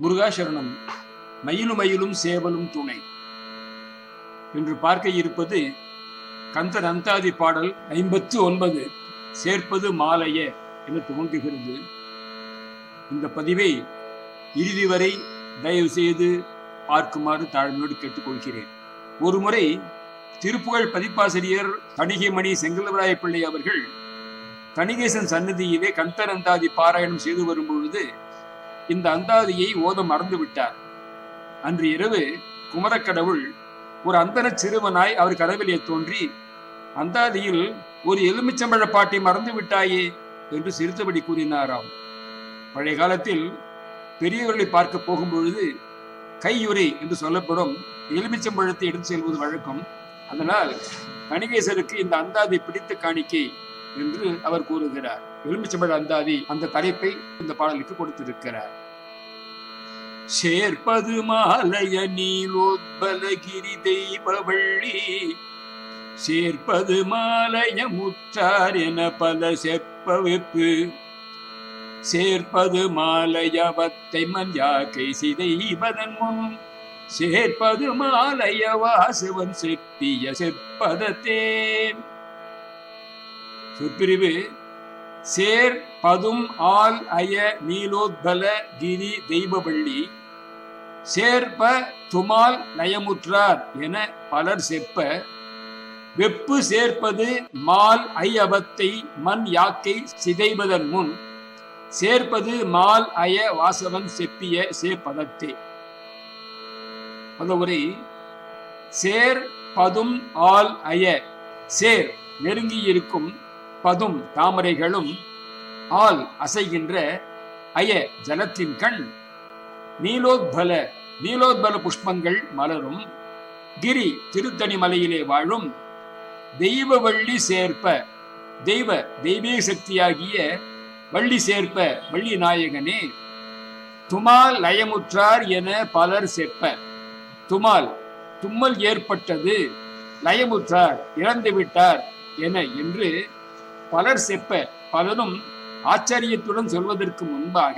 முருகாசரணம் மயிலும் மயிலும் சேவலும் துணை. என்று பார்க்க இருப்பது கந்தர் அந்தாதி பாடல் ஐம்பத்து ஒன்பது சேர்ப்பது மாலைய என துவங்குகிறது இந்த பதிவை இறுதி வரை தயவு செய்து பார்க்குமாறு தாழ்மையோடு கேட்டுக்கொள்கிறேன். ஒருமுறை திருப்புகழ் பதிப்பாசிரியர் தணிகைமணி செங்கல்வராய பிள்ளை அவர்கள் தணிகேசன் சன்னதியிலே கந்தர் பாராயணம் செய்து வரும் பொழுது இந்த அந்தாதியை ஓத மறந்து விட்டார் அன்று இரவு குமரக்கடவுள் ஒரு அந்தன சிறுவனாய் அவர் கதவிலே தோன்றி அந்தாதியில் ஒரு எலுமிச்சம்பழ பாட்டை மறந்து விட்டாயே என்று சிரித்தபடி கூறினாராம். பழைய காலத்தில் பெரியவர்களை பார்க்க போகும் பொழுது கையுறை என்று சொல்லப்படும் எலுமிச்சம்பழத்தை எடுத்து செல்வது வழக்கம். அதனால் கணிகேசருக்கு இந்த அந்தாதி பிடித்த காணிக்கை என்று அவர் கூறுகிறார். எலுமிச்சம்பழ அந்தாதி அந்த தலைப்பை இந்த பாடலுக்கு கொடுத்திருக்கிறார். சேர்ப்பது மாலைய நீலோத்பலகிரி தெய்வவள்ளி. சேர்ப்பது மாலைய முற்றார் என பல செப்ப வெப்பு சேர்ப்பது மாலயவத்தை மஞ்சாக்கை சிதைவதன் முன். சேர்ப்பது மாலய வாசவன் செப்பிய செப்பதத்தே. சொற்பிரிவு சேர் பதும் ஆல் அய நீலோத்பல கிரி தெய்வவள்ளி. சேர்ப்ப துமால் நயமுற்றார் என பலர் செப்ப வெப்பு சேர்ப்பது மால் ஐ மண் யாக்கை சிதைவதன் முன் சேர்ப்பது மால் அய வாசவன் செப்பிய சேப்பதத்தே அந்த உரை சேர் பதும் ஆல் அய சேர் நெருங்கி இருக்கும் பதும் தாமரைகளும் ஆல் அசைகின்ற அய ஜலத்தின் கண் நீலோத்பல நீலோத்பல புஷ்பங்கள் மலரும் கிரி திருத்தணி மலையிலே வாழும் தெய்வ வள்ளி சேர்ப்ப தெய்வ தெய்வீக சக்தியாகிய வள்ளி சேர்ப்ப வள்ளி நாயகனே துமால் லயமுற்றார் என பலர் செப்ப. துமால் தும்மல் ஏற்பட்டது லயமுற்றார் இறந்து விட்டார் என என்று பலர் செப்ப. பலரும் ஆச்சரியத்துடன் சொல்வதற்கு முன்பாக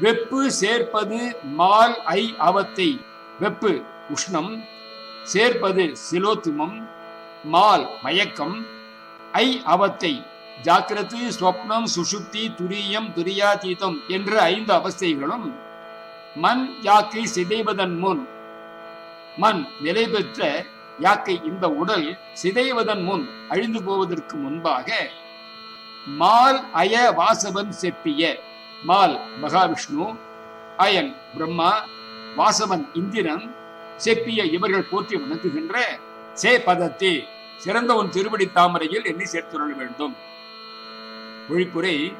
வெப்பு சேர்ப்பது மால் ஐ அவத்தை. வெப்பு உஷ்ணம் சேர்ப்பது சிலோத்துமம் மால் மயக்கம் ஐ அவத்தை. ஜாக்கிரத்து ஸ்வப்னம் சுஷுப்தி துரியம் துரியாதீதம் என்ற ஐந்து அவஸ்தைகளும் மண் யாக்கை சிதைவதன் முன் மண் நிலை பெற்ற யாக்கை இந்த உடல் சிதைவதன் முன் அழிந்து போவதற்கு முன்பாக மால் அய வாசவன் செப்பிய மால் மகாவிஷ்ணு அயன் பிரம்மா வாசவன் இந்திரன் செப்பிய இவர்கள் போற்றி வணங்குகின்ற சே பதத்தி சிறந்த உன் திருவடி தாமரையில் என்னை சேர்த்துள்ள வேண்டும். ஒழிப்புரை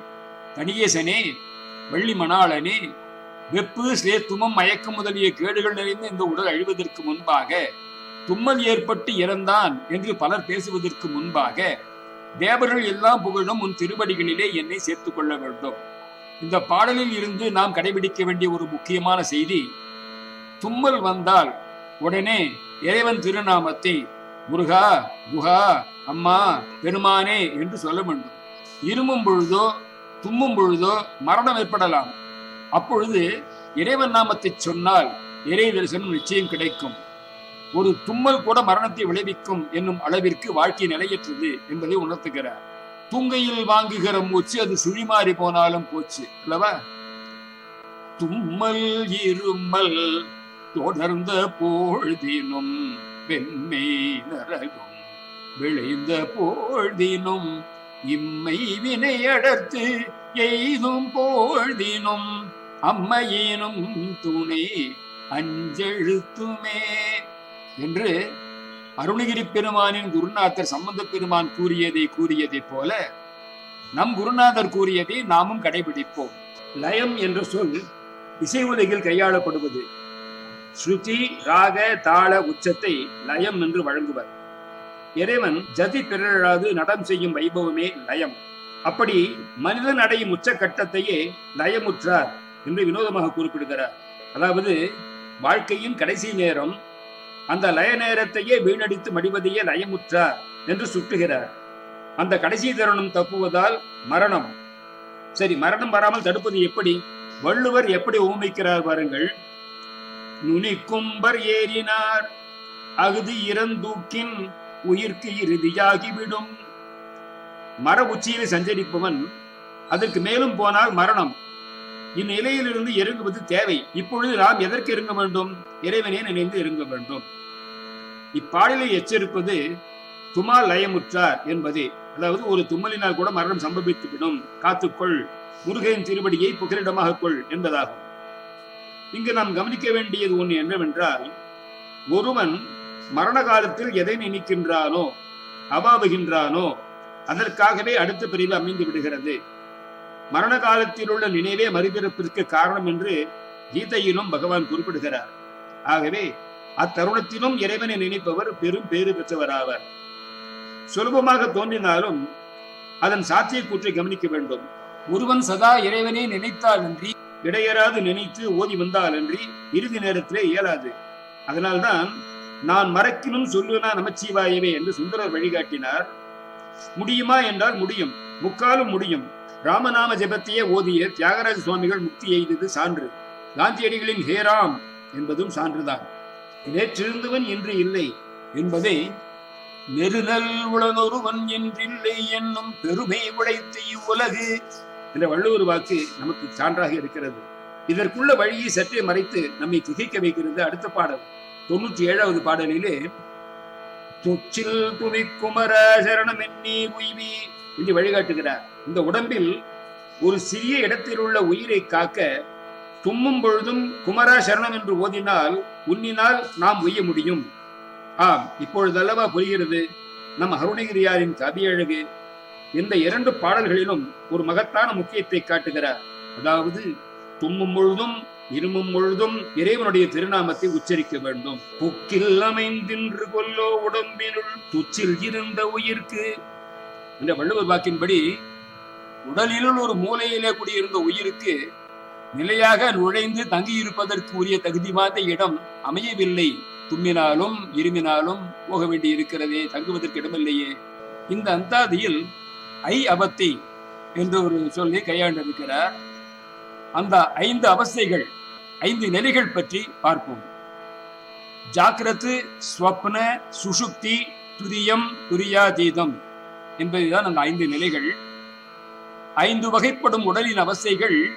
தனியேசனே வள்ளி மணாளனே வெப்பு சேத்துமம் மயக்கம் முதலிய கேடுகள் நிறைந்த இந்த உடல் அழிவதற்கு முன்பாக தும்மல் ஏற்பட்டு இறந்தான் என்று பலர் பேசுவதற்கு முன்பாக தேவர்கள் எல்லாம் புகழும் உன் திருவடிகளிலே என்னை சேர்த்துக் கொள்ள வேண்டும். இந்த பாடலில் இருந்து நாம் கடைபிடிக்க வேண்டிய ஒரு முக்கியமான செய்தி தும்மல் வந்தால் உடனே இறைவன் திருநாமத்தை முருகா குஹா அம்மா பெருமானே என்று சொல்ல வேண்டும். இருமும் பொழுதோ தும்மும் பொழுதோ மரணம் ஏற்படலாம். அப்பொழுது இறைவன் நாமத்தை சொன்னால் இறை தரிசனம் நிச்சயம் கிடைக்கும். ஒரு தும்மல் கூட மரணத்தை விளைவிக்கும் என்னும் அளவிற்கு வாழ்க்கை நிலையற்றது என்பதை உணர்த்துகிறார். தூங்கையில் வாங்குகிற மூச்சு அது சுழிமாறி போனாலும் போச்சு அல்லவா? தும்மல் இருமல் தொடர்ந்த போழ்தினும் வெண்மை நரகும் விளைந்த போழ்தினும் இம்மை வினை அடர்த்து எய்தும் போழ்தினும் அம்மையினும் துணை அஞ்செழுத்துமே என்று அருணகிரி பெருமானின் குருநாதர் சம்பந்த பெருமான் கூறியதை கூறியதை போல நம் குருநாதர் கூறியதை நாமும் கடைபிடிப்போம். லயம் என்ற சொல் இசை உலகில் கையாளப்படுவது. ஸ்ருதி ராக தாள உச்சத்தை லயம் என்று வழங்குவர். இறைவன் ஜதி பிறழாது நடம் செய்யும் வைபவமே லயம். அப்படி மனிதன் அடையும் உச்ச கட்டத்தையே லயமுற்றார் என்று வினோதமாக குறிப்பிடுகிறார். அதாவது வாழ்க்கையின் கடைசி நேரம் அந்த லய நேரத்தையே வீணடித்து மடிவதையே லயமுற்றார் என்று சுட்டுகிறார். அந்த கடைசி தருணம் தப்புவதால் மரணம். சரி மரணம் வராமல் தடுப்பது எப்படி? வள்ளுவர் எப்படி ஊமிக்கிறார் பாருங்கள். நுனிக்கும்பர் ஏறினார். அகுதி இறந்தூக்கின் உயிர்க்கு இறுதியாகிவிடும். மர உச்சியில் சஞ்சரிப்பவன் அதற்கு மேலும் போனால் மரணம். இந்நிலையிலிருந்து இறங்குவது தேவை. இப்பொழுது நாம் எதற்கு இறங்க வேண்டும்? இறைவனே நினைந்து இறங்க வேண்டும். இப்பாடலை எச்சரிப்பது துமா லயமுற்றார் என்பதே அதாவது ஒரு தும்மலினால் கூட மரணம் சம்பவித்துவிடும் காத்துக்கொள். முருகையின் திருவடியை புகலிடமாக கொள் என்பதாகும். இங்கு நாம் கவனிக்க வேண்டியது ஒன்று என்னவென்றால் ஒருவன் மரண காலத்தில் எதை நினைக்கின்றானோ அவாவுகின்றானோ அதற்காகவே அடுத்த பிரிவு அமைந்து விடுகிறது. மரண காலத்தில் உள்ள நினைவே மறுபிறப்பிற்கு காரணம் என்று கீதையிலும் பகவான் குறிப்பிடுகிறார். ஆகவே அத்தருணத்திலும் இறைவனை நினைப்பவர் பெரும் பேறு பெற்றவராவார். சுலபமாக தோன்றினாலும் அதன் சாத்திய கூற்றை கவனிக்க வேண்டும். ஒருவன் சதா இறைவனே நினைத்தால் அன்றி இடையராது நினைத்து ஓதி வந்தால் அன்றி இறுதி நேரத்திலே இயலாது. அதனால்தான் நான் மறக்கினும் சொல்லுனா நமச்சிவாயவே என்று சுந்தரர் வழிகாட்டினார். முடியுமா என்றால் முடியும். முக்காலும் முடியும். ராமநாம ஜெபத்தையே ஓதிய தியாகராஜ சுவாமிகள் முக்தி எய்தது சான்று. காந்தியடிகளின் ஹேராம் என்பதும் சான்றுதான். நேற்றிருந்தவன் இன்று இல்லை என்பதை நெருநல் உளனொருவன் என்றில்லை என்னும் பெருமை உடைத்து இவ்வுலகு என்ற வள்ளுவர் வாக்கு நமக்கு சான்றாக இருக்கிறது. இதற்குள்ள வழியை சற்றே மறைத்து நம்மை திகைக்க வைக்கிறது அடுத்த பாடல். தொண்ணூற்றி ஏழாவது பாடலிலே தொச்சில் துணி குமர சரணம் எண்ணி உய்வி என்று வழிகாட்டுகிறார். இந்த உடம்பில் ஒரு சிறிய இடத்தில் உள்ள உயிரை காக்க தும்மும் பொழுதும் குமரா சரணம் என்று ஓதினால் உன்னினால் நாம் உய்ய முடியும். ஆம் இப்பொழுதல்லவா புரிகிறது. நம் அருணகிரியாரின் கவியழகு இந்த இரண்டு பாடல்களிலும் ஒரு மகத்தான முக்கியத்தை காட்டுகிறார். அதாவது தும்மும் பொழுதும் இருமும் பொழுதும் இறைவனுடைய திருநாமத்தை உச்சரிக்க வேண்டும். புக்கில் அமைந்தின்று கொல்லோ உடம்பினுள் துச்சில் இருந்த உயிர்க்கு என்ற வள்ளுவர் வாக்கின்படி உடலிலுள் ஒரு மூலையிலே குடியிருந்த உயிருக்கு நிலையாக நுழைந்து தங்கியிருப்பதற்கு உரிய தகுதி வாய்ந்த இடம் அமையவில்லை. தும்மினாலும் இருமினாலும் போக வேண்டி இருக்கிறதே தங்குவதற்கு இடமில்லையே. இந்த அந்தாதியில் ஐ அபத்தை என்று ஒரு சொல்லி கையாண்டிருக்கிறார். அந்த ஐந்து அவஸ்தைகள் ஐந்து நிலைகள் பற்றி பார்ப்போம். ஜாக்கிரத்து ஸ்வப்ன சுஷுப்தி துரியம் துரியாதீதம். என்பதுதான் அந்த ஐந்து நிலைகள். ஐந்து வகைப்படும் உடலின் அவஸ்தைகள்.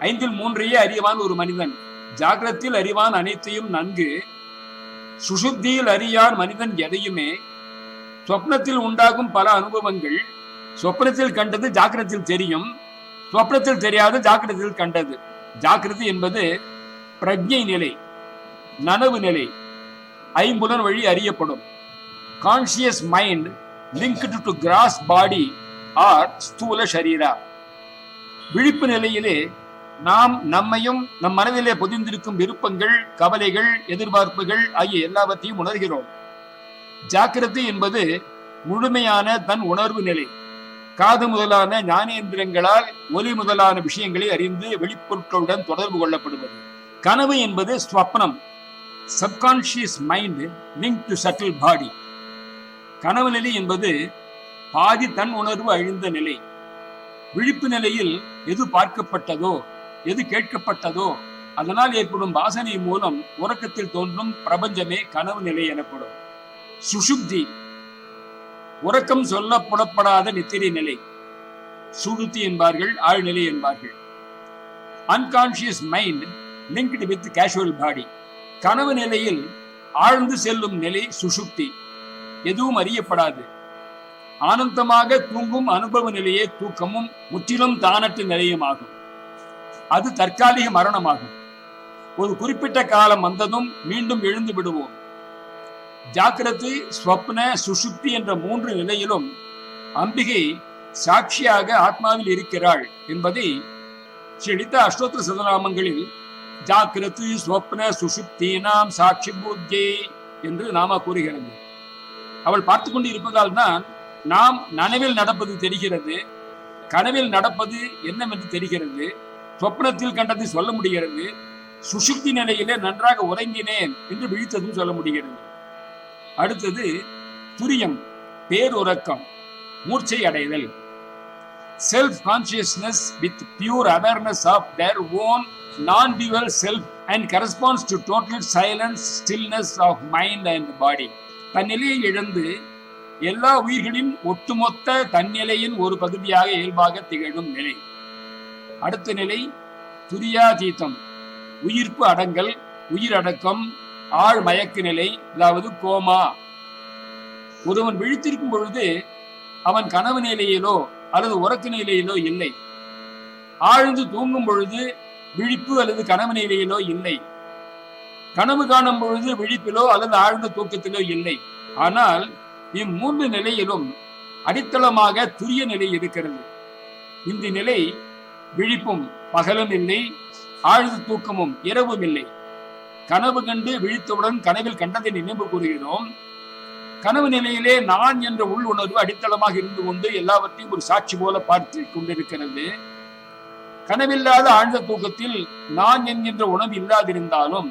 ஐந்தில் மூன்றையே அறிவான் ஒரு மனிதன். ஜாக்கிரத்தில் அறிவான் அனைத்தையும் நன்கு. சுசுத்தியில் அறியான் மனிதன் எதையுமே. சொப்னத்தில் உண்டாகும் பல அனுபவங்கள். சொப்னத்தில் கண்டது ஜாக்கிரத்தில் தெரியும். சொப்னத்தில் தெரியாத ஜாக்கிரத்தில் கண்டது. ஜாக்கிரதை என்பது பிரஜை நிலை நனவு நிலை ஐம்புலன் வழி அறியப்படும். Conscious mind linked to gross body or ஸ்தூல சரீரா விழிப்பு நிலையிலே நாம் நம்மையும் நம் மனதிலே பொதிந்திருக்கும் விருப்பங்கள் கவலைகள் எதிர்பார்ப்புகள் ஆகிய எல்லாவற்றையும் உணர்கிறோம். ஜாக்கிரதை என்பது முழுமையான தன் உணர்வு நிலை. காது முதலான ஞானேந்திரங்களால் ஒலி முதலான விஷயங்களை அறிந்து வெளிப்பொருட்களுடன் தொடர்பு கொள்ளப்படுவது. கனவு என்பது ஸ்வப்னம். Subconscious mind link to subtle body கனவு நிலை என்பது பாதி தன் உணர்வு அழிந்த நிலை. விழிப்பு நிலையில் எது பார்க்கப்பட்டதோ எது கேட்கப்பட்டதோ அதனால் ஏற்படும் வாசனை மூலம் உறக்கத்தில் தோன்றும் பிரபஞ்சமே கனவு நிலை எனப்படும். சுஷுப்தி உறக்கம் சொல்லப்படப்படாத நித்திரை நிலை. சுழுத்தி என்பார்கள் ஆழ்நிலை என்பார்கள். Unconscious mind linked with causal body கனவு நிலையில் ஆழ்ந்து செல்லும் நிலை சுஷுப்தி எதுவும் அறியப்படாது. ஆனந்தமாக தூங்கும் அனுபவ நிலையே தூக்கமும் முற்றிலும் தானற்ற நிலையுமாகும். அது தற்காலிக மரணமாகும். ஒரு குறிப்பிட்ட காலம் வந்ததும் மீண்டும் எழுந்து விடுவோம். ஜாக்கிரத்து ஸ்வப்ன சுஷுப்தி என்ற மூன்று நிலையிலும் அம்பிகை சாட்சியாக ஆத்மாவில் இருக்கிறாள் என்பதை செழித்த அஷ்டோத்திர சதநாமங்களில் ஜாக்கிரத்து ஸ்வப்ன சுஷுப்தி நாம் சாட்சி பூஜ்யை என்று நாம கூறுகிறது. அவள் பார்த்து கொண்டு இருப்பதால் தான் நாம் நனவில் நடப்பது தெரிகிறது கனவில் நடப்பது என்னவென்று தெரிகிறது சொப்னத்தில் கண்டதை சொல்ல முடிகிறது சுஷுப்தி நிலையிலே நன்றாக உறங்கினேன் என்று விழித்ததும் சொல்ல முடிகிறது. அடுத்தது துரியம் பேருறக்கம் மூர்ச்சை அடைதல். Self consciousness with pure awareness of their own non dual self and corresponds to total silence stillness of mind and body தன்னிலையை இழந்து எல்லா உயிர்களின் ஒட்டுமொத்த தன்னிலையின் ஒரு பகுதியாக இயல்பாக திகழும் நிலை. அடுத்த நிலை துரியாதீதம் உயிர்ப்பு அடங்கல் உயிரடக்கம் ஆழ் மயக்க நிலை அதாவது கோமா. ஒருவன் விழித்திருக்கும் பொழுது அவன் கனவு நிலையிலோ அல்லது உறக்க நிலையிலோ இல்லை. ஆழ்ந்து தூங்கும் பொழுது விழிப்பு அல்லது கனவு நிலையிலோ இல்லை. கனவு காணும் பொழுது விழிப்பிலோ அல்லது ஆழ்ந்த தூக்கத்திலோ இல்லை. ஆனால் இம்மூன்று நிலையிலும் அடித்தளமாக துரிய நிலை இருக்கிறது. இந்த நிலை விழிப்பும் பகலும் இல்லை ஆழ்ந்த தூக்கமும் இரவும் இல்லை. கனவு கண்டு விழித்தவுடன் கனவில் கண்டதை நினைவு கூறுகிறோம். கனவு நிலையிலே நான் என்ற உள் உணர்வு அடித்தளமாக இருந்து கொண்டு எல்லாவற்றையும் ஒரு சாட்சி போல பார்த்து கொண்டிருக்கிறது. கனவில்லாத ஆழ்ந்த தூக்கத்தில் நான் என்கின்ற உணவு இல்லாதிருந்தாலும்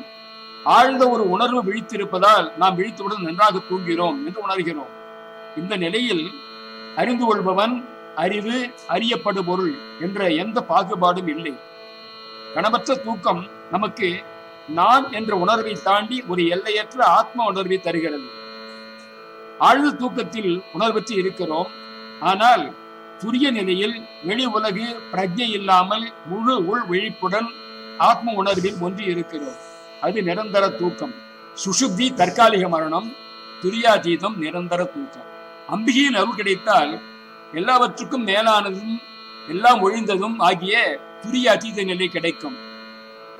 ஆழ்ந்த ஒரு உணர்வு விழித்திருப்பதால் நாம் விழித்தவுடன் நன்றாக தூங்கிறோம் என்று உணர்கிறோம். இந்த நிலையில் அறிந்து கொள்பவன் அறிவு அறியப்படு பொருள் என்ற எந்த பாகுபாடும் இல்லை. கனவற்ற தூக்கம் நமக்கு நான் என்ற உணர்வை தாண்டி ஒரு எல்லையற்ற ஆத்ம உணர்வை தருகிறது. ஆழ்ந்த தூக்கத்தில் உணர்வற்று இருக்கிறோம். ஆனால் துரிய நிலையில் வெளி உலகு பிரஜை இல்லாமல் முழு உள் விழிப்புடன் ஆத்ம உணர்வில் ஒன்றி இருக்கிறோம். அது நிரந்தர தூக்கம். சுஷுப்தி தற்காலிக மரணம் துரியாதீதம் நிரந்தர தூக்கம். அம்பிகையின் அருள் கிடைத்தால் எல்லாவற்றுக்கும் மேலானதும் எல்லாம் ஒழிந்ததும் ஆகிய துரிய நிலை கிடைக்கும்.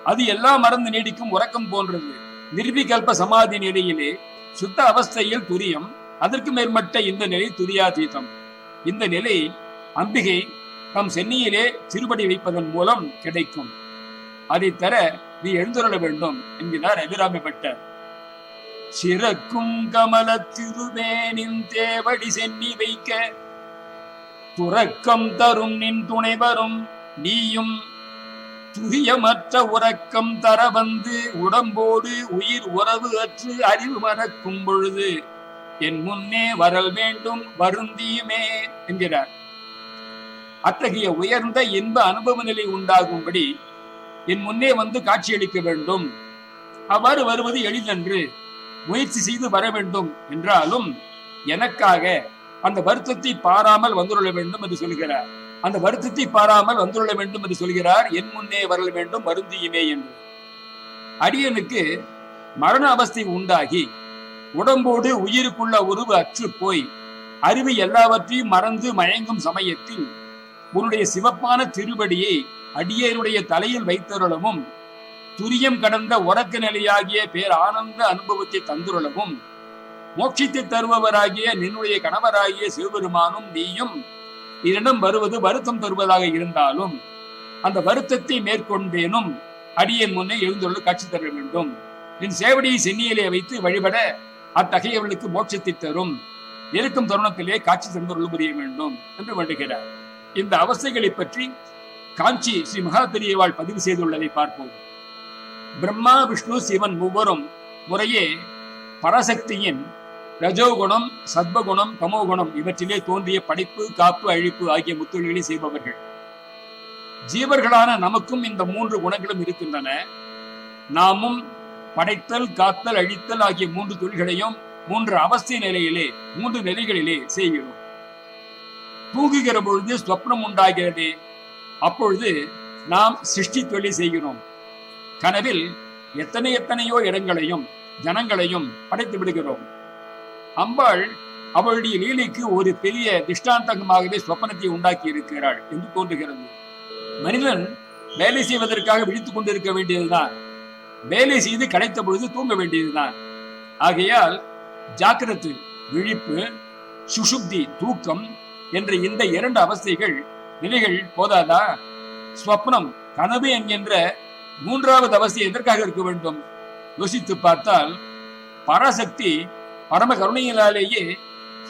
அது எல்லாம் மறந்து நீடிக்கும் உறக்கம் போன்றது. நிர்விகல்ப சமாதி நிலையிலே சுத்த அவஸ்தையில் துரியம் அதற்கு மேற்பட்ட இந்த நிலை துரியாதீதம். இந்த நிலை அம்பிகை தம் சென்னியிலே திருப்படி வைப்பதன் மூலம் கிடைக்கும். அதை தர நீ எழுந்துள்ள வேண்டும் என்கிறார் அபிராமி பட்டர் சிறக்கும் கமல திருவேனின் தேவடி சென்னி வைக்க. துறக்கம் தரும் நின் துணை வரும் நீயும். துரியமற்ற உறக்கம் தர வந்து உடம்போடு உயிர் உறவு அற்று அறிவு மறக்கும் பொழுது என் முன்னே வரல் வேண்டும் வருந்தியுமே என்கிறார். அத்தகைய உயர்ந்த இன்ப அனுபவ நிலை உண்டாகும்படி என் முன்னே வந்து காட்சியளிக்க வேண்டும். அவ்வாறு வருவது எளிதன்று. முயற்சி செய்து வர வேண்டும் என்றாலும் எனக்காக அந்த வருத்தத்தை பாராமல் வந்துள்ள வேண்டும் என்று சொல்கிறார். அந்த வருத்தத்தை பாராமல் வந்துள்ள வேண்டும் என்று சொல்கிறார். என் முன்னே வரல வேண்டும் வருந்தியுமே என்று. அடியனுக்கு மரண அவஸ்தை உண்டாகி உடம்போடு உயிருக்குள்ள உருவு அற்று போய் அறிவு எல்லாவற்றையும் மறந்து மயங்கும் சமயத்தில் உன்னுடைய சிவப்பான திருவடியை அடியேனுடைய தலையில் வைத்தருளவும் துரியம் கடந்த உறக்க நிலையாகிய பேர் ஆனந்த அனுபவத்தை தந்துருளவும் மோட்சித்து தருபவராகிய நின்னுடைய கணவராகிய சிவபெருமானும் நீயும் இதனிடம் வருவது வருத்தம் தருவதாக இருந்தாலும் அந்த வருத்தத்தை மேற்கொண்டேனும் அடியன் முன்னே எழுந்துள்ள காட்சி தர வேண்டும். என் சேவடியை சென்னியிலே வைத்து வழிபட அத்தகையவர்களுக்கு மோட்சத்தை தரும். இருக்கும் தருணத்திலே காட்சி தந்தருள் புரிய வேண்டும் என்று வேண்டுகிறார். இந்த அவஸ்தைகளை பற்றி காஞ்சி ஸ்ரீ மகா பெரியவாள் பதிவு செய்துள்ளதை பார்ப்போம். பிரம்மா விஷ்ணு சிவன் மூவரும் முறையே பராசக்தியின் ரஜோகுணம் சத்வகுணம் தமோகுணம் இவற்றிலே தோன்றிய படைப்பு காப்பு அழிப்பு ஆகிய முத்தொழில்களை செய்பவர்கள். ஜீவர்களான நமக்கும் இந்த மூன்று குணங்களும் இருக்கின்றன. நாமும் படைத்தல் காத்தல் அழித்தல் ஆகிய மூன்று தொழில்களையும் மூன்று அவஸ்தை நிலையிலே மூன்று நிலைகளிலே செய்கிறோம். தூங்குகிற பொழுது ஸ்வப்னம் உண்டாகிறது. அப்பொழுது நாம் சிருஷ்டி தொழில் செய்கிறோம். கனவில் எத்தனை எத்தனையோ இடங்களையும் ஜனங்களையும் படைத்து விடுகிறோம். அம்பாள் அவளுடைய லீலைக்கு ஒரு பெரிய திஷ்டாந்தகமாகவே சொப்பனத்தை உண்டாக்கி இருக்கிறாள் என்று தோன்றுகிறது. மனிதன் வேலை செய்வதற்காக விழித்துக் கொண்டிருக்க வேண்டியதுதான். வேலை செய்து கிடைத்த பொழுது தூங்க வேண்டியதுதான். ஆகையால் ஜாக்கிரத்து விழிப்பு சுஷுப்தி தூக்கம் என்ற இந்த இரண்டு அவஸ்தைகள் நிலைகள் போதாதா? ஸ்வப்னம் கனவு என்கின்ற மூன்றாவது அவஸ்தை எதற்காக இருக்க வேண்டும்? யோசித்து பார்த்தால் பராசக்தி பரம கருணையினாலேயே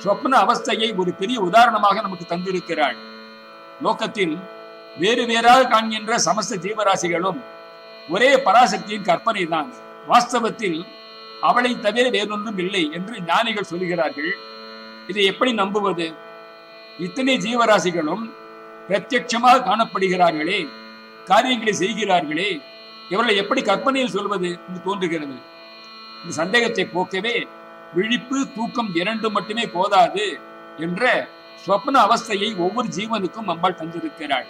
ஸ்வப்ன அவஸ்தையை ஒரு பெரிய உதாரணமாக நமக்கு தந்திருக்கிறாள். லோக்கத்தில் வேறு வேறாக காண்கின்ற சமஸ்த ஜீவராசிகளும் ஒரே பராசக்தியின் கற்பனை தான் வாஸ்தவத்தில் அவளை தவிர வேறொன்றும் இல்லை என்று ஞானிகள் சொல்கிறார்கள் இதை எப்படி நம்புவது? இத்தனை ஜீவராசிகளும் பிரத்யட்சமாக காணப்படுகிறார்களே காரியங்களை செய்கிறார்களே இவர்களை எப்படி கற்பனையில் சொல்வது என்று தோன்றுகிறது. இந்த சந்தேகத்தை போக்கவே விழிப்பு தூக்கம் இரண்டு மட்டுமே போதாது என்ற சொப்ன அவஸ்தையை ஒவ்வொரு ஜீவனுக்கும் அம்பாள் தந்திருக்கிறாள்.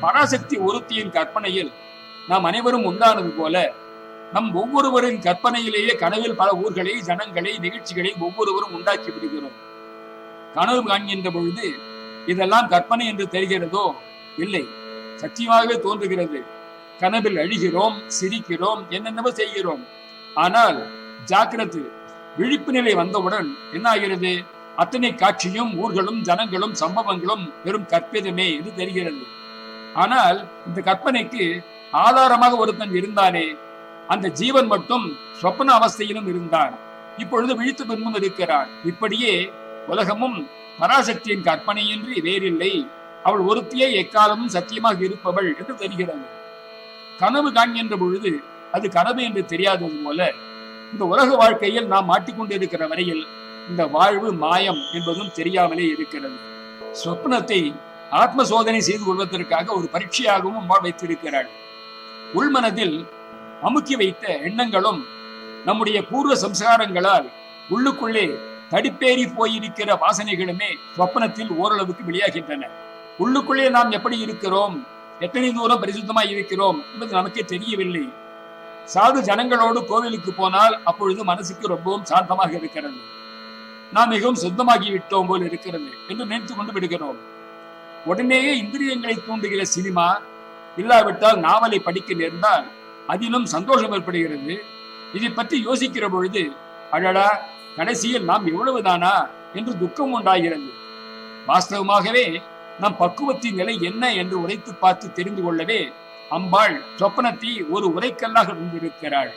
பராசக்தி ஒருத்தியின் கற்பனையில் நாம் அனைவரும் உண்டானது போல நம் ஒவ்வொருவரின் கற்பனையிலேயே கனவில் பல ஊர்களை ஜனங்களை நிகழ்ச்சிகளை ஒவ்வொருவரும் உண்டாக்கி விடுகிறோம். கனவு காண்கின்ற பொழுது இதெல்லாம் கற்பனை என்று தெரிகிறதோ? இல்லை. சத்தியமாகவே தோன்றுகிறது. கனவில் அழிகிறோம் சிரிக்கிறோம் என்னென்னவோ செய்கிறோம். ஆனால் ஜாக்கிரத்து விழிப்பு நிலை வந்தவுடன் என்ன ஆகிறது அத்தனை காட்சியும் ஊர்களும் ஜனங்களும் சம்பவங்களும் வெறும் கற்பிதமே என்று தெரிகிறது. ஆனால் இந்த கற்பனைக்கு ஆதாரமாக ஒருத்தன் இருந்தானே? அந்த ஜீவன் மட்டும் சொப்பன அவஸ்தையிலும் இருந்தான். இப்பொழுது விழித்து பின்பும் இருக்கிறான். இப்படியே உலகமும் பராசக்தியின் கற்பனையின்றி வேறில்லை. அவள் ஒருத்தியே எக்காலமும் சத்தியமாக இருப்பவள் என்று தெரிகிறது. கனவு காண்கின்ற பொழுது அது கனவு என்று தெரியாதது போல இந்த உலக வாழ்க்கையில் நாம் மாட்டிக்கொண்டிருக்கிற வரையில் இந்த வாழ்வு மாயம் என்பதும் தெரியாமலே இருக்கிறது. சொப்னத்தை ஆத்ம சோதனை செய்து கொள்வதற்காக ஒரு பரீட்சையாகவும் அம்மா வைத்திருக்கிறாள். உள்மனதில் அமுக்கி வைத்த எண்ணங்களும் நம்முடைய பூர்வ சம்ஸ்காரங்களால் உள்ளுக்குள்ளே தடிப்பேறி போயிருக்கிற வாசனைகளுமே சொப்பனத்தில் ஓரளவுக்கு வெளியாகின்றன. உள்ளுக்குள்ளே நாம் எப்படி இருக்கிறோம்? எத்தனை தூரம் பரிசுத்தமாய் இருக்கிறோம் என்பது நமக்கே தெரியவில்லை. சாது ஜனங்களோடு கோவிலுக்கு போனால் அப்பொழுது மனசுக்கு ரொம்பவும் சாந்தமாக இருக்கிறது. நாம் மிகவும் சுத்தமாகி விட்டோம் போல் இருக்கிறது என்று நினைத்து கொண்டு விடுகிறோம். உடனேயே இந்திரியங்களை தூண்டுகிற சினிமா இல்லாவிட்டால் நாவலை படிக்க நேர்ந்தால் அதிலும் சந்தோஷம் ஏற்படுகிறது. இதை பற்றி யோசிக்கிற பொழுது அழடா கடைசியில் நாம் எவ்வளவுதானா என்று துக்கம் உண்டாகிறது. வாஸ்தவமாகவே நம் பக்குவத்தின் நிலை என்ன என்று உரைத்து பார்த்து தெரிந்து கொள்ளவே அம்பாள் சொப்பனத்தை ஒரு உரைக்கல்லாக இருந்திருக்கிறாள்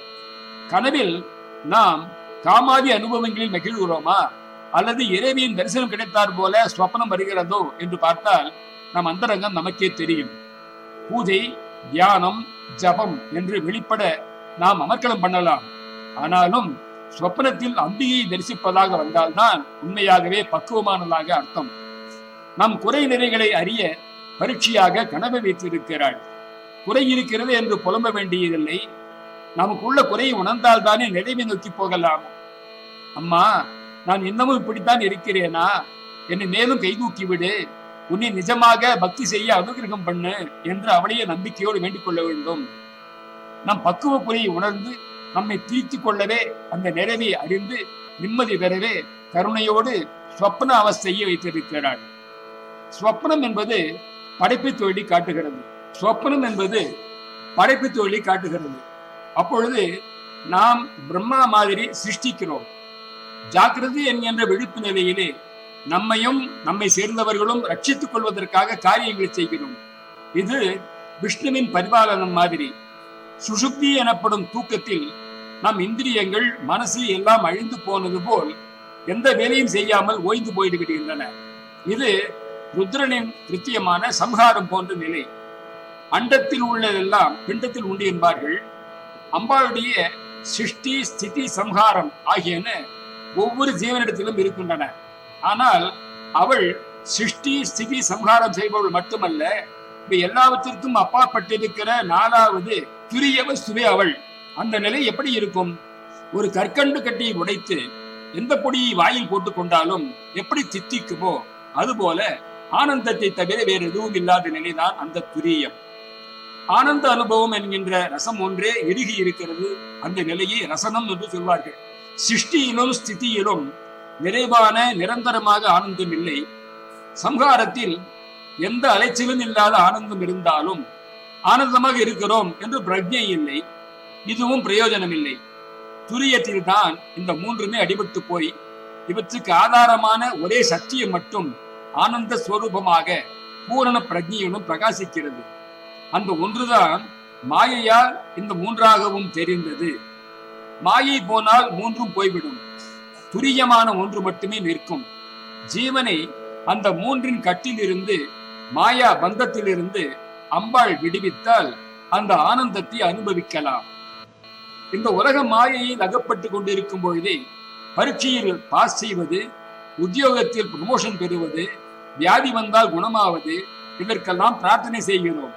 கனவில் நாம் காமாதி அனுபவங்களில் மகிழ்கிறோமா? அல்லது இறைவியின் தரிசனம் கிடைத்தார் போல சொப்பனம் வருகிறதோ என்று பார்த்தால் நம் அந்தரங்கம் நமக்கே தெரியும். பூஜை தியானம் ஜபம் என்று வெளிப்பட நாம் அமர்க்கலம் பண்ணலாம். ஆனாலும் சொப்பனத்தில் அம்பியை தரிசிப்பதாக வந்தால்தான் உண்மையாகவே பக்குவமானதாக அர்த்தம். நம் குறை நிறைகளை அறிய பரீட்சையாக கனவு வைத்திருக்கிறாள். குறை இருக்கிறது என்று புலம்ப வேண்டியதில்லை. நமக்குள்ள குறையை உணர்ந்தால்தானே நிறைவை நோக்கி போகலாம். அம்மா நான் இன்னமும் இப்படித்தான் இருக்கிறேனா? என்னை மேலும் கைதூக்கி விடு. உன்னை நிஜமாக பக்தி செய்ய அனுகிரகம் பண்ணு என்று அவளையே நம்பிக்கையோடு வேண்டிக் கொள்ள வேண்டும். நம் பக்குவ குறையை உணர்ந்து நம்மை தீர்த்து கொள்ளவே அந்த நிறைவை அறிந்து நிம்மதி பெறவே கருணையோடு ஸ்வப்ன அவஸ்தையை வைத்திருக்கிறாள் ஸ்வப்னம் என்பது படைப்பு தொழிலை காட்டுகிறது. சொப்பனம் என்பது படைப்பு தொழிலை காட்டுகிறது. அப்பொழுது நாம் பிரம்மா மாதிரி சிருஷ்டிக்கிறோம். ஜாக்கிரதை என்கின்ற விழிப்பு நிலையிலே நம்மையும் நம்மை சேர்ந்தவர்களும் ரட்சித்துக் கொள்வதற்காக காரியங்களை செய்கிறோம். இது விஷ்ணுவின் பரிபாலனம் மாதிரி. சுசுப்தி எனப்படும் தூக்கத்தில் நம் இந்திரியங்கள் மனசு எல்லாம் அழிந்து போனது போல் எந்த வேலையும் செய்யாமல் ஓய்ந்து போய்டு விடுகின்றன இது ருத்ரனின் கிருத்தியமான சம்ஹாரம் போன்ற நிலை. அண்டத்தில் உள்ளதெல்லாம் பிண்டத்தில் உண்டு என்பார்கள். அம்பாளுடைய சிருஷ்டி ஸ்திதி சம்ஹாரம் ஆகியன ஒவ்வொரு ஜீவனிடத்திலும் இருக்கின்றன. ஆனால் அவள் சிருஷ்டி ஸ்திதி சம்ஹாரம் செய்பவள் மட்டுமல்ல இப்ப எல்லாவற்றிற்கும் அப்பாற்பட்டிருக்கிற நாலாவது துரிய வஸ்துவே அவள் அந்த நிலை எப்படி இருக்கும்? ஒரு கற்கண்டு கட்டியை உடைத்து எந்த பொடியை வாயில் போட்டுக் கொண்டாலும் எப்படி தித்திக்குமோ அதுபோல ஆனந்தத்தை தவிர வேறு எதுவும் இல்லாத நிலைதான் அந்த துரியம். ஆனந்த அனுபவம் என்கின்ற ரசம் ஒன்றே இறுகி இருக்கிறது. அந்த நிலையை ரசனம் என்று சொல்வார்கள். சிருஷ்டியிலும் ஸ்திதியிலும் நிறைவான நிரந்தரமாக ஆனந்தம் இல்லை. சம்ஹாரத்தில் எந்த அலைச்சலும் இல்லாத ஆனந்தம் இருந்தாலும் ஆனந்தமாக இருக்கிறோம் என்று பிரஜை இல்லை. இதுவும் பிரயோஜனமில்லை. துரியத்தில் தான் இந்த மூன்றுமே அடிபட்டு போய் இவற்றுக்கு ஆதாரமான ஒரே சத்தியம் மட்டும் ஆனந்த ஸ்வரூபமாக பூரண பிரஜையுடன் பிரகாசிக்கிறது. அந்த ஒன்றுதான் மாயையால் இந்த மூன்றாகவும் தெரிந்தது. மாயை போனால் மூன்றும் போய்விடும். துரியமான ஒன்று மட்டுமே நிற்கும். ஜீவனை அந்த மூன்றின் கட்டிலிருந்து மாயா பந்தத்திலிருந்து அம்பாள் விடுவித்தால் அந்த ஆனந்தத்தை அனுபவிக்கலாம். இந்த உலக மாயையில் அகப்பட்டு கொண்டிருக்கும் பொழுதே பரீட்சையில் பாஸ் செய்வது உத்தியோகத்தில் ப்ரமோஷன் பெறுவது வியாதி வந்தால் குணமாவது இதற்கெல்லாம் பிரார்த்தனை செய்கிறோம்.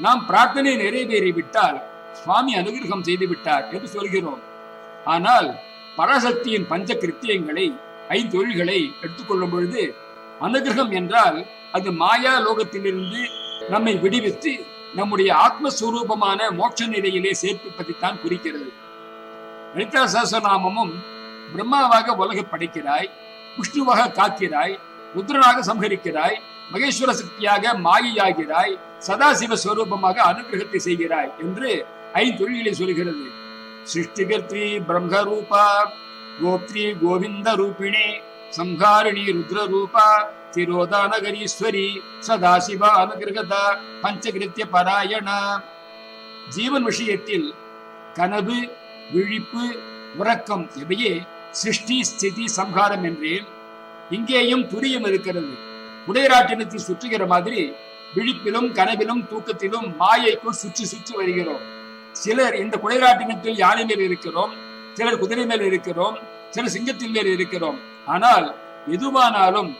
நாம் பிரார்த்தனை நிறைவேறிவிட்டால் சுவாமி அனுகிரகம் செய்து விட்டார் என்று சொல்கிறோம். ஆனால் பராசக்தியின் பஞ்ச கிருத்தியங்களை ஐந்தொழில்களை எடுத்துக்கொள்ளும் பொழுது அனுகிரகம் என்றால் அது மாயா லோகத்திலிருந்து நம்மை விடுவித்து நம்முடைய ஆத்மஸ்வரூபமான மோட்ச நிலையிலே சேர்ப்பிப்பதைத்தான் குறிக்கிறது. லலிதா சகசநாமமும் பிரம்மாவாக உலக படைக்கிறாய் விஷ்ணுவாக காக்கிறாய் ருத்ரனாக சம்ஹரிக்கிறாய் மகேஸ்வர சக்தியாக மாயியாகிறாய் சதாசிவ ஸ்வரூபமாக அனுகிரகத்தை செய்கிறாய் என்று ஐந்தொழில்களை சொல்கிறது. சிருஷ்டிகர்த்தி பிரம்ம ரூபா கோப்திரி கோவிந்த ரூபிணி சம்ஹாரிணி ருத்ர ரூபா திரோதானகரீஸ்வரி சதாசிவா அனுகிரகதா பஞ்சகிருத்திய பராயண ஜீவன் விஷயத்தில் கனவு விழிப்பு உறக்கம் இவையே சிருஷ்டி ஸ்திதி சம்ஹாரம் என்றேன் இங்கேயும் துரியம் இருக்கிறது. உடையராட்டினத்தை சுற்றுகிற மாதிரி விழிப்பிலும் கனவிலும் தூக்கத்திலும் மாயைக்குள் சுற்றி சுற்றி வருகிறோம். சிலர் இந்த குடைராட்டினத்தில் யானை மேல் இருக்கிறோம் சிலர் குதிரை மேல் இருக்கிறோம் சிலர் சிங்கத்தின் மேல் இருக்கிறோம். ஆனால் எதுவானாலும்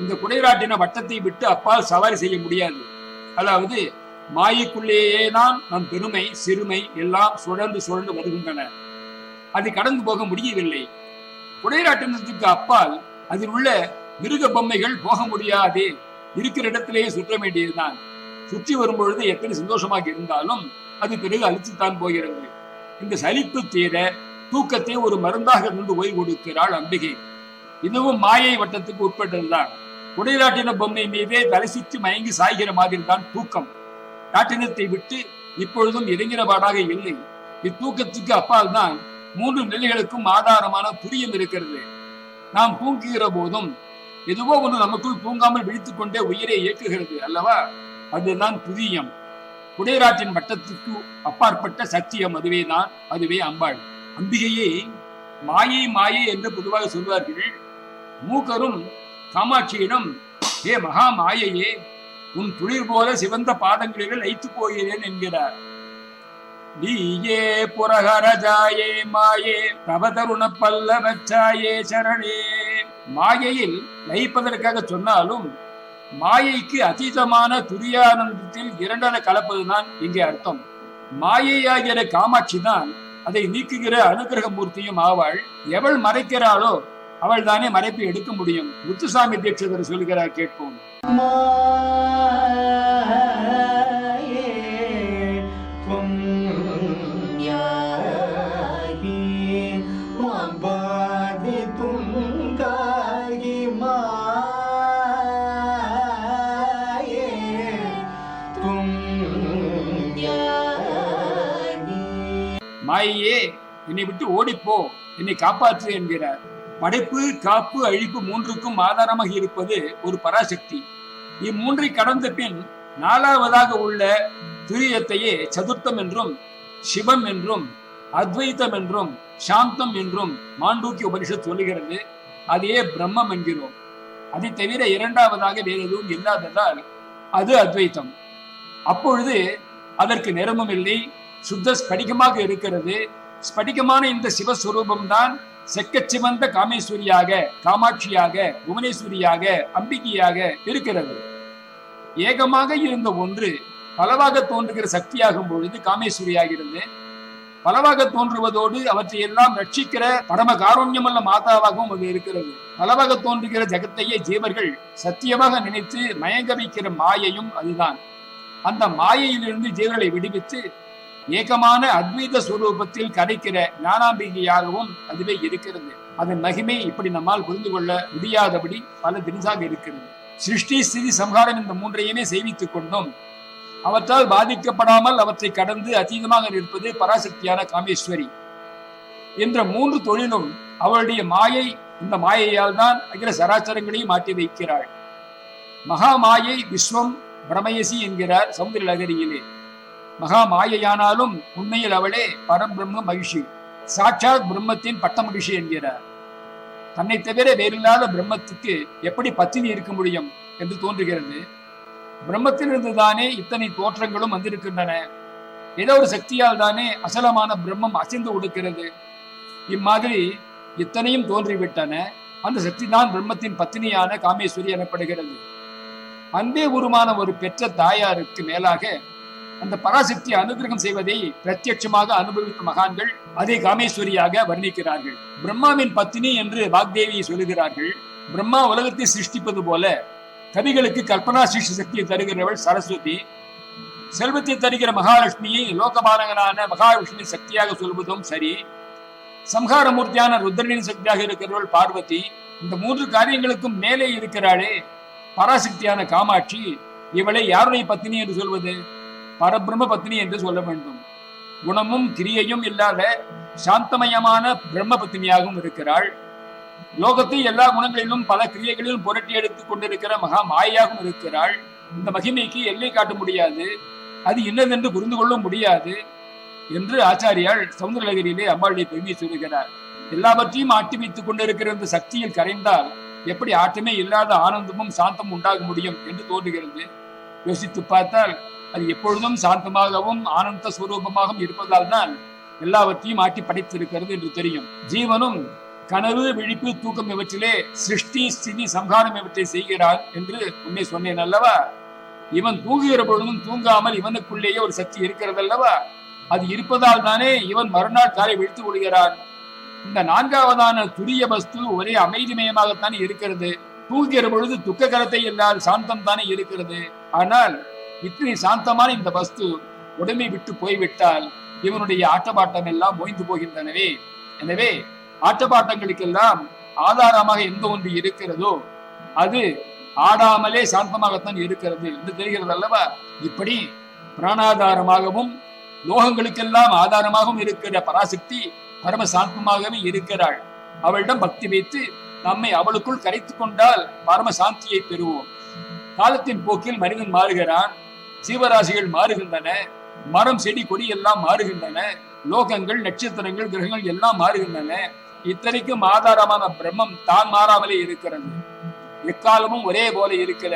இந்த குடைராட்டின வட்டத்தை விட்டு அப்பால் சவாரி செய்ய முடியாது. அதாவது மாயைக்குள்ளேயே தான் நம் பெருமை சிறுமை எல்லாம் சுழன்று சுழன்று வருகின்றன. அது கடந்து போக முடியவில்லை. குடைராட்டினத்துக்கு அப்பால் அதில் உள்ள மிருக பொம்மைகள் போக முடியாது. இருக்கிற இடத்திலேயே சுற்ற வேண்டியதுதான். சுற்றி வரும்பொழுது எத்தனை சந்தோஷமாக இருந்தாலும் அது பிறகு அழித்துத்தான் போகிறது. இந்த சலிப்பு தீர தூக்கத்தை ஒரு மருந்தாக இருந்து ஓய்வு கொடுக்கிறாள் அம்பிகை. இதுவும் மாயை வட்டத்துக்கு உட்பட்டதுதான். குடைராட்டின பொம்மை மீதே தரிசித்து மயங்கி சாய்கிற மாதிரி தான் தூக்கம். நாட்டினத்தை விட்டு இப்பொழுதும் இறங்கிறபாடாக இல்லை. இத்தூக்கத்துக்கு அப்பால் தான் மூன்று நிலைகளுக்கும் ஆதாரமான துரியம் இருக்கிறது. நாம் தூங்குகிற போதும் எதுவோ ஒன்று நமக்குள் தூங்காமல் விழித்துக் கொண்டே உயிரை இயக்குகிறது அல்லவா? அதுதான் துரியம் குடைராட்டின் வட்டத்துக்கு அப்பாற்பட்ட சத்தியம் அதுவே தான் அதுவே அம்பாள். அம்பிகையை மாயை மாயை என்று பொதுவாக சொல்வார்கள். மூக்கரும் காமாட்சியிடம் ஏ மகா மாயையே உன் துளிர் போல சிவந்த பாதங்களில் லைத்து போகிறேன் என்கிறார். நீயே புரகரஜாயே மாயே தவதருண பல்லவச்சாயே சரணே. மாயையில் லயிப்பதற்காக சொன்னாலும் மாயைக்கு அதீதமான துரியானந்தத்தில் இரண்டரை கலப்பதுதான் இங்கே அர்த்தம். மாயையாகிற காமாட்சி தான் அதை நீக்குகிற அனுகிரக மூர்த்தியும் ஆவாள். எவள் மறைக்கிறாளோ அவள் தானே மறைப்பை எடுக்க முடியும்? முத்துசாமி தீட்சிதர் சொல்கிறார் கேட்போம். மாயே என்னை விட்டு ஓடிப்போ என்னை காப்பாற்று என்கிறார். படைப்பு காப்பு அழிப்பு மூன்றுக்கும் ஆதாரமாக இருப்பது ஒரு பராசக்தி. இம்மூன்றை கடந்த பின் நாலாவதாக உள்ள துரியத்தையே சதுர்த்தம் என்றும் சிவம் என்றும் அத்வைத்தம் என்றும் சாந்தம் என்றும் மாண்டூக்கிய உபனிஷத் சொல்லுகிறது. அதையே பிரம்மம் என்கிறோம். அதை தவிர இரண்டாவதாக வேறு எதுவும் இல்லாததால் அது அத்வைத்தம். அப்பொழுது அதற்கு நிறமும் இல்லை. சுத்த ஸ்படிகமாக இருக்கிறது. ஸ்படிகமான இந்த சிவஸ்வரூபம் செக்கச்சிவந்த சிவந்த காமேஸ்வரியாக காமாட்சியாக புவனேஸ்வரியாக அம்பிகையாக இருக்கிறது ஏகமாக இருந்த ஒன்று பலவாக தோன்றுகிற சக்தியாகும் பொழுது காமேஸ்வரியாகிறது பலவாக தோன்றுவதோடு அவற்றை எல்லாம் ரட்சிக்கிற பரம காரோண்யமல்ல மாதாவாகவும் அது இருக்கிறது. பலவாக தோன்றுகிற ஜெகத்தையே ஜீவர்கள் சத்தியமாக நினைத்து மயங்க வைக்கிற மாயையும் அதுதான். அந்த மாயையிலிருந்து ஜீவர்களை விடுவித்து ஏகமான அத்வைத சுரூபத்தில் கரைக்கிற ஞானாம்பிகையாகவும் அதுவே இருக்கிறது. அதன் மகிமை இப்படி நம்மால் புரிந்து கொள்ள முடியாதபடி பல தினசாக இருக்கிறது. சிருஷ்டி ஸ்திதி சம்ஹாரம் இந்த மூன்றையுமே செய்வித்துக் கொண்டும். அவற்றால் பாதிக்கப்படாமல் அவற்றை கடந்து அதீதமாக நிற்பது பராசக்தியான காமேஸ்வரி. என்ற மூன்று தொழிலும் அவளுடைய மாயை இந்த மாயையால் தான் அகில சராச்சரங்களையும் மாற்றி வைக்கிறாள். மகா மாயை விஸ்வம் பிரமயசி என்கிறார் சமுதிர லகரியிலே மகா மாயையானாலும் உண்மையில் அவளே பரபிரம்ம மகிழ்ச்சி. சாட்சாத் பிரம்மத்தின் பட்ட மகிழ்ச்சி என்கிறார். தன்னை தவிர வேறில்லாத பிரம்மத்துக்கு எப்படி பத்தினி இருக்க முடியும் என்று தோன்றுகிறது. பிரம்மத்திலிருந்து தானே இத்தனை தோற்றங்களும் வந்திருக்கின்றன. ஏதோ ஒரு சக்தியால் தானே அசலமான பிரம்மம் அசைந்து கொடுக்கிறது இம்மாதிரி இத்தனையும் தோன்றிவிட்டன. அந்த சக்தி தான் பிரம்மத்தின் பத்தினியான காமேஸ்வரி எனப்படுகிறது. அன்பே உருமான ஒரு பெற்ற தாயாருக்கு மேலாக அந்த பராசக்தி அனுகிரகம் செய்வதை பிரத்யட்சமாக அனுபவித்த மகான்கள் அதை காமேஸ்வரியாக வர்ணிக்கிறார்கள். பிரம்மாவின் பத்தினி என்று வாக்தேவியை சொல்லுகிறார்கள். பிரம்மா உலகத்தை சிருஷ்டிப்பது போல கவிகளுக்கு கல்பனா சிருஷ்டி சக்தியை தருகிறவள் சரஸ்வதி. செல்வத்தை தருகிற மகாலட்சுமியை லோகபாலகனான மகாவிஷ்ணுவின் சக்தியாக சொல்வதும் சரி. சம்ஹாரமூர்த்தியான ருத்ரனின் சக்தியாக இருக்கிறவள் பார்வதி. இந்த மூன்று காரியங்களுக்கும் மேலே இருக்கிறாளே. பராசக்தியான காமாட்சி. இவளை யாருடைய பத்தினி என்று சொல்வது? பரபிரம்ம பத்னி என்று சொல்ல வேண்டும். குணமும் கிரியையும் இல்லாத சாந்தமயமான பிரம்ம பத்னியாகவும் இருக்கிறாள். லோகத்தை எல்லா குணங்களிலும் பல கிரியைகளிலும் புரட்டி எடுத்துக் கொண்டிருக்கிற மகா மாயாகவும் இருக்கிறாள். இந்த மகிமைக்கு எல்லை காட்ட முடியாது. அது இன்னதென்று புரிந்து கொள்ள முடியாது என்று ஆச்சாரியால் சவுந்தரலகிரியிலே அம்பாளுடைய பெருமையை சொல்லுகிறார். எல்லாவற்றையும் ஆட்டி வைத்துக் கொண்டிருக்கிற இந்த சக்தியில் கரைந்தால் எப்படி ஆட்டமே இல்லாத ஆனந்தமும் சாந்தமும் உண்டாக முடியும் என்று தோன்றுகிறது. யோசித்து பார்த்தால் அது எப்பொழுதும் சாந்தமாகவும் ஆனந்த சுரூபமாகவும் இருப்பதால் தான் எல்லாவற்றையும் ஆட்டி படைத்திருக்கிறது என்று தெரியும். ஜீவனும் கனவு விழிப்பு தூக்கம் இவற்றிலே சிருஷ்டி ஸ்திதி சம்ஹாரம் இவற்றை செய்கிறார் என்று உன்னை சொன்னேன் அல்லவா? இவன் தூங்குகிற பொழுதும் தூங்காமல் இவனுக்குள்ளேயே ஒரு சக்தி இருக்கிறது அல்லவா அது இருப்பதால் தானே இவன் மறுநாள் காலை விழித்து கொள்கிறான். இந்த நான்காவதான துரிய வஸ்து ஒரே அமைதிமயமாகத்தானே இருக்கிறது. தூங்குகிற பொழுது துக்ககரத்தை இல்லாத சாந்தம் தானே இருக்கிறது. ஆனால் இத்தனை சாந்தமான இந்த வஸ்து உடமை விட்டு போய்விட்டால் இவனுடைய ஆட்டபாட்டம் எல்லாம் ஓய்ந்து போகின்றனவே. எனவே ஆட்டபாட்டங்களுக்கெல்லாம் ஆதாரமாக எந்த ஒன்று இருக்கிறதோ அது ஆடாமலே சாந்தமாகத்தான் இருக்கிறது என்று தெரிகிறது அல்லவா இப்படி பிராணாதாரமாகவும் லோகங்களுக்கெல்லாம் ஆதாரமாகவும் இருக்கிற பராசக்தி பரம சாந்தமாகவே இருக்கிறாள். அவளிடம் பக்தி வைத்து நம்மை அவளுக்குள் கரைத்து கொண்டால் பரம சாந்தியை பெறுவோம். காலத்தின் போக்கில் மனிதன் மாறுகிறான் ஜீவராசிகள் மாறுகின்றன. மரம் செடி கொடி எல்லாம் மாறுகின்றன. லோகங்கள் நட்சத்திரங்கள் கிரகங்கள் எல்லாம் மாறுகின்றன. இத்தனைக்கும் ஆதாரமான பிரம்மம் தான் மாறாமலே இருக்கிறது. எக்காலமும் ஒரே போல இருக்கிற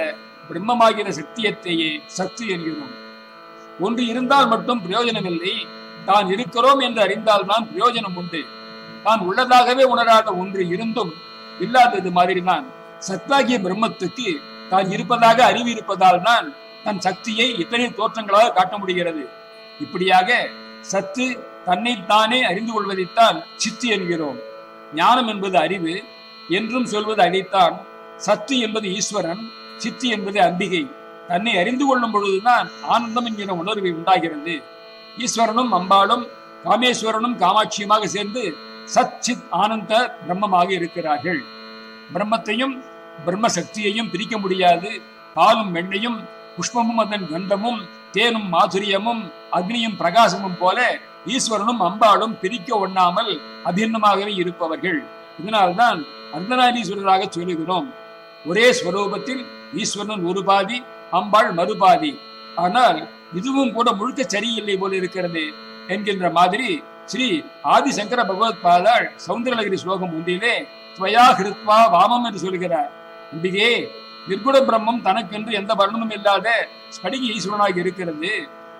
பிரம்மமாகிற சத்தியத்தையே சக்தி என்கிறோம். ஒன்று இருந்தால் மட்டும் பிரயோஜனம் இல்லை. தான் இருக்கிறோம் என்று அறிந்தால் தான் பிரயோஜனம் உண்டு. தான் உள்ளதாகவே உணராத ஒன்று இருந்தும் இல்லாதது மாதிரிதான். சத்தாகிய பிரம்மத்துக்கு தான் இருப்பதாக அறிவு இருப்பதால் தான் தன் சக்தியை இத்தனை தோற்றங்களாக காட்ட முடிகிறது. இப்படியாக சத்து தன்னைத்தானே அறிந்து கொள்வதைத்தான் சித்து என்கிறோம். ஞானம் என்பது அறிவு என்றும் சொல்வது அதைத்தான் சத்து என்பது ஈஸ்வரன் சித்து என்பது அம்பிகை. தன்னை அறிந்து கொள்ளும் பொழுதுதான் ஆனந்தம் என்கிற உணர்வு உண்டாகிறது. ஈஸ்வரனும் அம்பாளும் காமேஸ்வரனும் காமாட்சியுமாக சேர்ந்து சத் சித் ஆனந்த பிரம்மமாக இருக்கிறார்கள். பிரம்மத்தையும் பிரம்ம சக்தியையும் பிரிக்க முடியாது. பாலும் வெண்ணையும் புஷ்பமும் அதன் கந்தமும் தேனும் மாதுரியமும் அக்னியும் பிரகாசமும் போல ஈஸ்வரனும் அம்பாளும் பிரிக்க ஒண்ணாமல் அபின்னமாகவே இருப்பவர்கள். இதனால்தான் அர்த்தநாதீஸ்வரராக சொல்லுகிறோம். ஒரே ஸ்வரூபத்தில் ஈஸ்வரன் ஒரு பாதி அம்பாள் மறுபாதி ஆனால் இதுவும் கூட முழுக்க சரியில்லை போல இருக்கிறது என்கின்ற மாதிரி ஸ்ரீ ஆதிசங்கர பகவத் பாதாள் சவுந்தரலகிரி ஸ்லோகம் ஒன்றிலே ஸ்வயா ஹிருத்வா வாமம் என்று சொல்கிறார். அம்பிகே நிர்குண பிரம்மம் தனக்கென்று எந்த வர்ணமும் இல்லாத ஸ்படிக ஈஸ்வரனாக இருக்கிறது.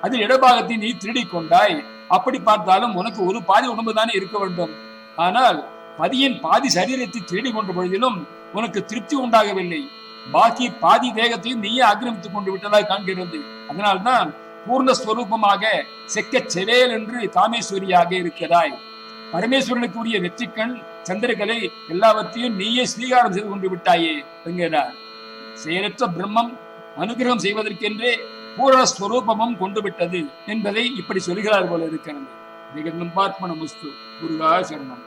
அதில் இடபாகத்தை நீ திருடி கொண்டாய். அப்படி பார்த்தாலும் உனக்கு ஒரு பாதி உடம்பு தானே இருக்க வேண்டும். ஆனால் பதியின் பாதி சரீரத்தை திருடி கொண்ட பொழுதிலும் உனக்கு திருப்தி உண்டாகவில்லை. பாக்கி பாதி தேகத்தையும் நீயே ஆக்கிரமித்துக் கொண்டு விட்டதாக காண்கிறது. அதனால்தான் பூர்ணஸ்வரூபமாக செக்க செக்கச் செவேல் என்று காமேஸ்வரியாக இருக்கிறாய். பரமேஸ்வரனுக்கு உரிய வெற்றிக்கண் சந்திரகலை எல்லாவற்றையும் நீயே ஸ்வீகாரம் செய்து கொண்டு விட்டாயே என்கிறார். செயலற்ற பிரம்மம் அனுகிரகம் செய்வதற்கென்றே பூரணஸ்வரூபமும் கொண்டு விட்டது என்பதை இப்படி சொல்கிறார் போல இருக்கிறது. மிக பார்ப்பன முஸ்து குருகா சரணம்.